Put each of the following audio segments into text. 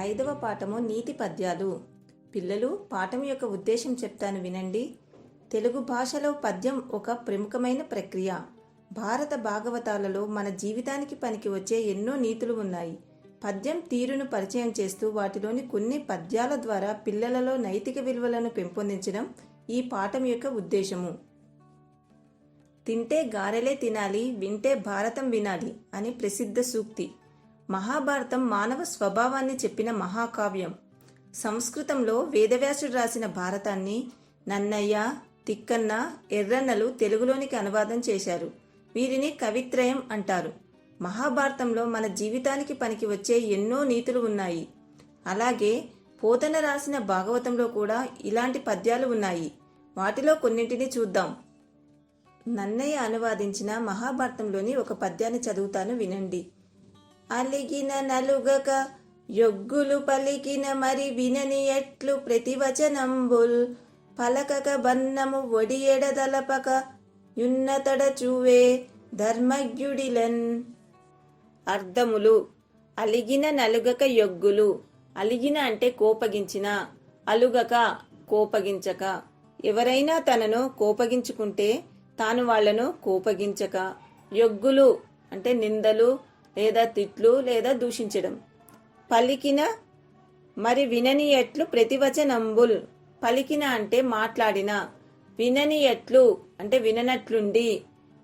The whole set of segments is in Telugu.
ఐదవ పాఠము నీతి పద్యాలు. పిల్లలు పాఠం యొక్క ఉద్దేశం చెప్తాను వినండి. తెలుగు భాషలో పద్యం ఒక ప్రముఖమైన ప్రక్రియ. భారత భాగవతాలలో మన జీవితానికి పనికి వచ్చే ఎన్నో నీతులు ఉన్నాయి. పద్యం తీరును పరిచయం చేస్తూ వాటిలోని కొన్ని పద్యాల ద్వారా పిల్లలలో నైతిక విలువలను పెంపొందించడం ఈ పాఠం యొక్క ఉద్దేశము. తింటే గారెలే తినాలి వింటే భారతం వినాలి అని ప్రసిద్ధ సూక్తి. మహాభారతం మానవ స్వభావాన్ని చెప్పిన మహాకావ్యం. సంస్కృతంలో వేదవ్యాసుడు రాసిన భారతాన్ని నన్నయ్య తిక్కన్న ఎర్రన్నలు తెలుగులోనికి అనువాదం చేశారు. వీరిని కవిత్రయం అంటారు. మహాభారతంలో మన జీవితానికి పనికి వచ్చే ఎన్నో నీతులు ఉన్నాయి. అలాగే పోతన రాసిన భాగవతంలో కూడా ఇలాంటి పద్యాలు ఉన్నాయి. వాటిలో కొన్నింటిని చూద్దాం. నన్నయ్య అనువాదించిన మహాభారతంలోని ఒక పద్యాన్ని చదువుతాను వినండి. అలిగిన నలుగక యొగ్గులు పలికిన మరి వినని ఎట్లు ప్రతివచనంబుల్. పలకక బన్నము ఒడియెడదలపక యున్నతడ చూవే ధర్మజ్ఞుడిలన్. అర్థములు. అలిగిన నలుగక యొగ్గులు. అలిగిన అంటే కోపగించిన. అలుగక కోపగించక. ఎవరైనా తనను కోపగించుకుంటే తాను వాళ్ళను కోపగించక. యొగ్గులు అంటే నిందలు లేదా తిట్లు లేదా దూషించడం. పలికిన మరి వినని ఎట్లు ప్రతివచనంబుల్. పలికిన అంటే మాట్లాడిన. వినని ఎట్లు అంటే విననట్లుండి.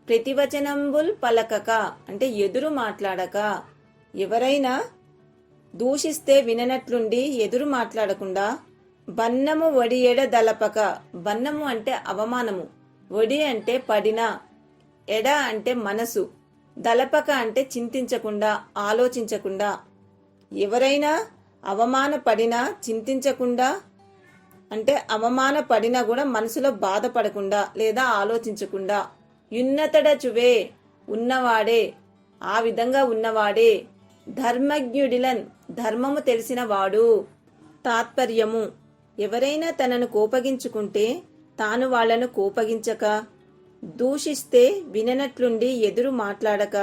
ప్రతివచనంబుల్ పలకక అంటే ఎదురు మాట్లాడక. ఎవరైనా దూషిస్తే విననట్లుండి ఎదురు మాట్లాడకుండా బన్నము వడియెడ దలపక. బన్నము అంటే అవమానము. వడి అంటే పడిన. ఎడ అంటే మనసు. దలపక అంటే చింతించకుండా ఆలోచించకుండా. ఎవరైనా అవమానపడినా చింతించకుండా అంటే అవమానపడినా కూడా మనసులో బాధపడకుండా లేదా ఆలోచించకుండా. యున్నతడ చువే ఉన్నవాడే ఆ విధంగా ఉన్నవాడే ధర్మజ్ఞుడిలన్ ధర్మము తెలిసిన వాడు తాత్పర్యము. ఎవరైనా తనను కోపగించుకుంటే తాను వాళ్ళను కోపగించక దూషిస్తే విననట్లుండి ఎదురు మాట్లాడక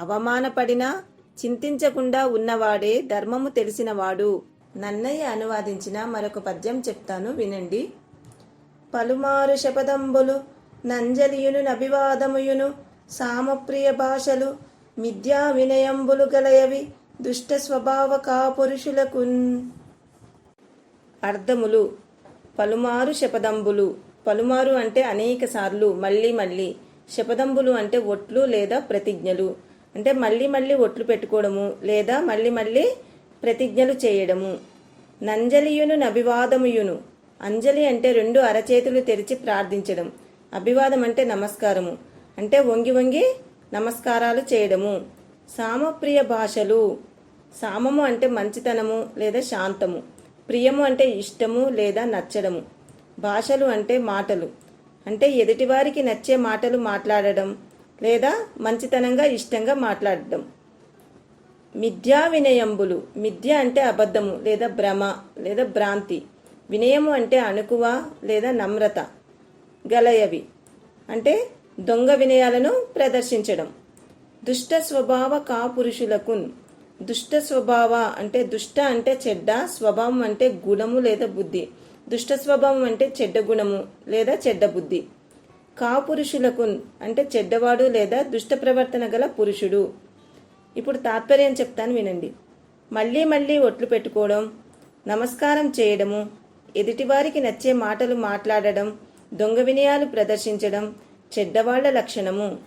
అవమానపడినా చింతించకుండా ఉన్నవాడే ధర్మము తెలిసినవాడు. నన్నయ్య అనువాదించిన మరొక పద్యం చెప్తాను వినండి. పలుమారు శపదంబులు నంజలియును నభివాదముయును సామప్రియ భాషలు మిథ్యా వినయంబులు గలయవి దుష్ట స్వభావ కాపురుషులకు అర్థములు. పలుమారు శపదంబులు పలుమారు అంటే అనేక సార్లు మళ్ళీ మళ్ళీ. శపథంబులు అంటే ఒట్లు లేదా ప్రతిజ్ఞలు. అంటే మళ్ళీ మళ్ళీ ఒట్లు పెట్టుకోవడము లేదా మళ్ళీ మళ్ళీ ప్రతిజ్ఞలు చేయడము. నంజలియును నభివాదముయును. అంజలి అంటే రెండు అరచేతులు తెరిచి ప్రార్థించడం. అభివాదం అంటే నమస్కారము. అంటే వంగి వంగి నమస్కారాలు చేయడము. సామప్రియ భాషలు. సామము అంటే మంచితనము లేదా శాంతము. ప్రియము అంటే ఇష్టము లేదా నచ్చడము. భాషలు అంటే మాటలు. అంటే ఎదుటివారికి నచ్చే మాటలు మాట్లాడడం లేదా మంచితనంగా ఇష్టంగా మాట్లాడడం. మిథ్యా వినయంబులు. మిథ్య అంటే అబద్ధము లేదా భ్రమ లేదా భ్రాంతి. వినయము అంటే అణుకువ లేదా నమ్రత. గలయవి. అంటే దొంగ వినయాలను ప్రదర్శించడం. దుష్ట స్వభావ కాపురుషులకు దుష్ట స్వభావ అంటే దుష్ట అంటే చెడ్డ స్వభావం అంటే గుణము లేదా బుద్ధి. దుష్ట స్వభావం అంటే చెడ్డ గుణము లేదా చెడ్డ బుద్ధి. కాపురుషులకు అంటే చెడ్డవాడు లేదా దుష్ట ప్రవర్తన గల పురుషుడు. ఇప్పుడు తాత్పర్యం చెప్తాను వినండి. మళ్ళీ మళ్ళీ ఒట్లు పెట్టుకోవడం నమస్కారం చేయడము ఎదుటివారికి నచ్చే మాటలు మాట్లాడడం దొంగ వినయాలు ప్రదర్శించడం చెడ్డవాళ్ళ లక్షణము.